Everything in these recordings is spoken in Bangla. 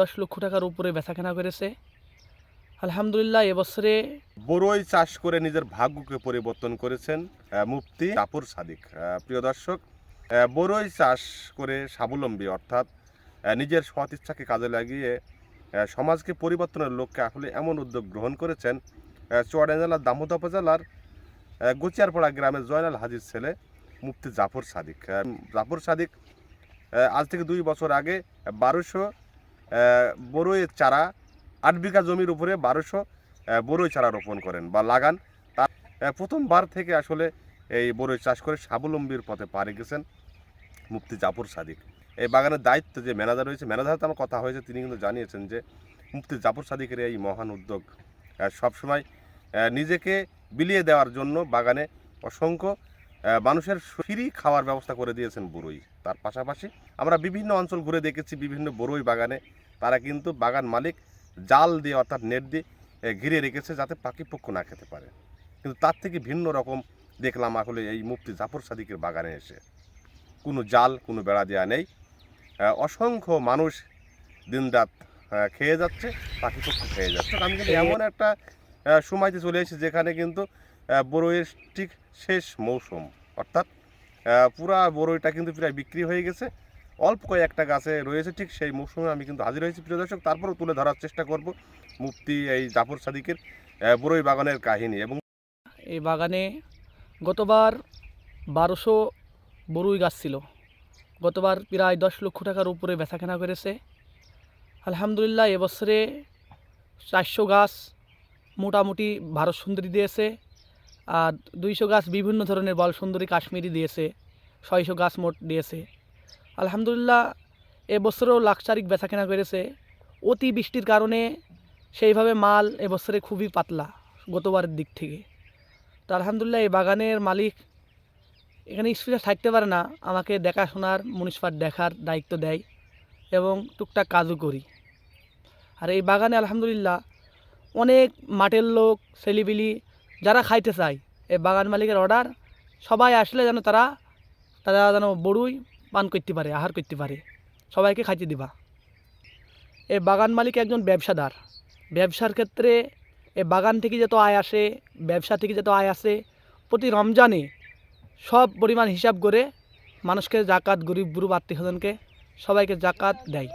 দশ লক্ষ টাকার উপরে বেচা কেনা করেছে। আলহামদুলিল্লাহ এবছরে বড়ই চাষ করে নিজের ভাগ্যকে পরিবর্তন করেছেন মুফতি জাফর সাদিক। প্রিয় দর্শক বড়ই চাষ করে স্বাবলম্বী, অর্থাৎ নিজের সৎ ইচ্ছাকে কাজে লাগিয়ে সমাজকে পরিবর্তনের লক্ষ্যে আসলে এমন উদ্যোগ গ্রহণ করেছেন চুয়াডাঙ্গা জেলার দামোদা উপজেলার গুচিয়ারপাড়া গ্রামের জয়নাল হাজির ছেলে, মুফতি জাফর সাদিক। জাফর সাদিক আজ থেকে দুই বছর আগে বারোশো বড়ইয়ের চারা, আট বিঘা জমির উপরে বারোশো বড়ই চারা রোপণ করেন বা লাগান। তার প্রথমবার থেকে আসলে এই বড়ই চাষ করে স্বাবলম্বীর পথে পাড়ি গেছেন মুফতি জাফর সাদিক। এই বাগানের দায়িত্ব যে ম্যানেজার রয়েছে ম্যানেজার তো আমার কথা হয়েছে, তিনি কিন্তু জানিয়েছেন যে মুফতি জাফর সাদিকের এই মহান উদ্যোগ সবসময় নিজেকে বিলিয়ে দেওয়ার জন্য বাগানে অসংখ্য মানুষের ফ্রি খাওয়ার ব্যবস্থা করে দিয়েছেন বড়ই তার পাশাপাশি আমরা বিভিন্ন অঞ্চল ঘুরে দেখেছি, বিভিন্ন বড়ই বাগানে তারা কিন্তু বাগান মালিক জাল দিয়ে অর্থাৎ নেট দিয়ে ঘিরে রেখেছে যাতে পাখি পক্ষ না খেতে পারে। কিন্তু তার থেকে ভিন্ন রকম দেখলাম আসলে এই মুফতি জাফর সাদিকের বাগানে এসে। কোনো জাল কোনো বেড়া দেওয়া নেই। অসংখ্য মানুষ দিনরাত খেয়ে যাচ্ছে পাখি পক্ষ খেয়ে যাচ্ছে। আমি কিন্তু এমন একটা সময়তে চলে এসেছি যেখানে কিন্তু আহ, বড়ইয়ের ঠিক শেষ মৌসুম। অর্থাৎ পুরা বড়ইটা কিন্তু প্রায় বিক্রি হয়ে গেছে। অল্প কয়েকটা গাছে রয়েছে, ঠিক সেই মৌসুমে আমি কিন্তু হাজির হয়েছি, প্রিয় দর্শক। তারপরেও তুলে ধরার চেষ্টা করব মুফতি এই জাফর সাদিকের বড়ই বাগানের কাহিনী এবং এই বাগানে গতবার বারোশো বরুই গাছ ছিল। গতবার প্রায় দশ লক্ষ টাকার উপরে বেচা করেছে। আলহামদুলিল্লাহ, এবছরে চারশো গাছ মোটামুটি ভারত সুন্দরী দিয়েছে আর দুইশো গাছ বিভিন্ন ধরনের বল সুন্দরী কাশ্মীরি দিয়েছে, ছয়শো গাছ মোট দিয়েছে। আলহামদুলিল্লাহ, এবছরেও লাখচারিক বেচা কেনা করেছে। অতি বৃষ্টির কারণে সেইভাবে মাল এবছরে খুবই পাতলা গতবারের দিক থেকে। তো আলহামদুলিল্লাহ, এই বাগানের মালিক এখানে স্পেশাল থাকতে পারে না, আমাকে দেখাশোনার মুনিসপার দেখার দায়িত্ব দেয় এবং টুকটাক কাজও করি। আর এই বাগানে আলহামদুলিল্লাহ অনেক মাঠের লোক ছেলিবিলি যারা খাইতে চায়, এই বাগান মালিকের অর্ডার সবাই আসলে যেন তারা তারা যেন বড়ুই পান করতে পারে, আহার করতে পারে। সবাইকে খাইতে দিবা। এই বাগান মালিক একজন ব্যবসাদার। ব্যবসার ক্ষেত্রে এই বাগান থেকে যত আয় আসে, ব্যবসা থেকে যত আয় আসে, প্রতি রমজানে সব পরিমাণ হিসাব করে মানুষকে জাকাত, গরিব গুরু আত্মীয় স্বজনকে সবাইকে জাকাত দেয়।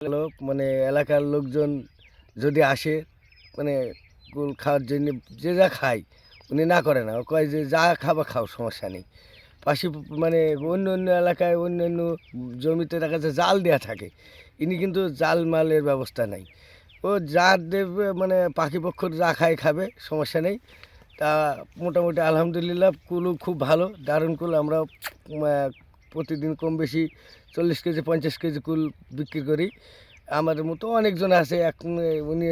লোক মানে এলাকার লোকজন যদি আসে মানে কুল খাওয়ার জন্য যে যা খায়, উনি না করে না। ও কয় যে যা খাবা খাও, সমস্যা নেই। পাশে মানে অন্য অন্য এলাকায় অন্য অন্য জমিতে দেখা যাচ্ছে জাল দেওয়া থাকে। ইনি কিন্তু জাল মালের ব্যবস্থা নাই। ও যা দেবে মানে পাখি পক্ষ যা খায় খাবে, সমস্যা নেই। তা মোটামুটি আলহামদুলিল্লাহ কুলও খুব ভালো, দারুণ কুল। আমরা প্রতিদিন কম বেশি চল্লিশ কেজি, পঞ্চাশ কেজি কুল বিক্রি করি। আমাদের মতো অনেকজন আছে, এক, উনি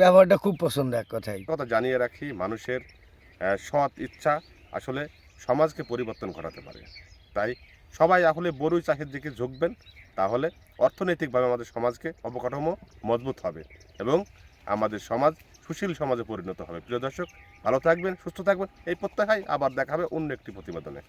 ব্যবহারটা খুব পছন্দ এক কথাই কথা জানিয়ে রাখি, মানুষের সৎ ইচ্ছা। আসলে সমাজকে পরিবর্তন করাতে পারে। তাই সবাই আসলে বড়ই চাষের দিকে ঝুঁকবেন, তাহলে অর্থনৈতিকভাবে আমাদের সমাজকে অবকাঠামো মজবুত হবে এবং আমাদের সমাজ, সুশীল সমাজে পরিণত হবে। প্রিয় দর্শক, ভালো থাকবেন, সুস্থ থাকবেন, এই প্রত্যাশায় আবার দেখাবে অন্য একটি প্রতিবেদনে।